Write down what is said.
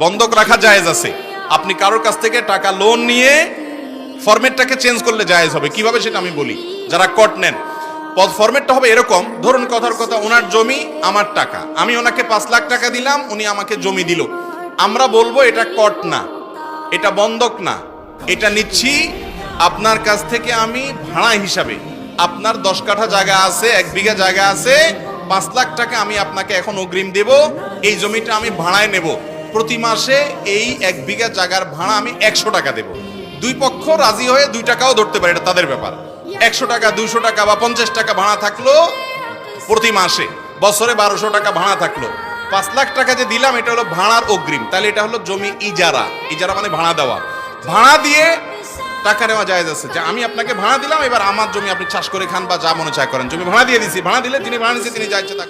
বন্ধক রাখা জায়েজ আছে। আপনি কারোর কাছ থেকে টাকা লোন নিয়ে ফরম্যাটটাকে চেঞ্জ করলে জায়েজ হবে। কীভাবে সেটা আমি বলি? যারা কট নেন ফরম্যাটটা হবে এরকম। ধরুন কথার কথা, ওনার জমি আমার টাকা। আমি ওনাকে পাঁচ লাখ টাকা দিলাম, উনি আমাকে জমি দিল। আমরা বলব এটা কট না। এটা বন্ধক না। এটা নিচ্ছি আপনার কাছ থেকে আমি ভাড়া হিসাবে। আপনার দশ কাঠা জায়গা আছে, এক বিঘা জায়গা আছে, পাঁচ লাখ টাকা আমি আপনাকে এখন অগ্রিম দেব। এই জমিটা আমি ভাড়ায় নেব। প্রতি মাসে এই এক বিঘা জায়গার ভাড়া আমি একশো টাকা দেব। দুই পক্ষ রাজি হয়ে দুই টাকাও ধরতে পারে, এটা তাদের ব্যাপার। একশো টাকা, দুইশো টাকা বা পঞ্চাশ টাকা ভাড়া থাকল প্রতি মাসে। বছরে বারোশো টাকা ভাড়া থাকল। পাঁচ লাখ টাকা যে দিলাম, এটা হলো ভাড়ার অগ্রিম। তাহলে এটা হলো জমি ইজারা। ইজারা মানে ভাড়া দেওয়া। ভাড়া দিয়ে টাকা নেওয়া যায় আছে। যে আমি আপনাকে ভাড়া দিলাম, এবার আমার জমি আপনি চাষ করে খান বা যা মনে চায় করেন। জমি ভাড়া দিয়ে দিছি। ভাড়া দিলে তিনি ভাড়া নিচ্ছে তিনি যা ইচ্ছে তা।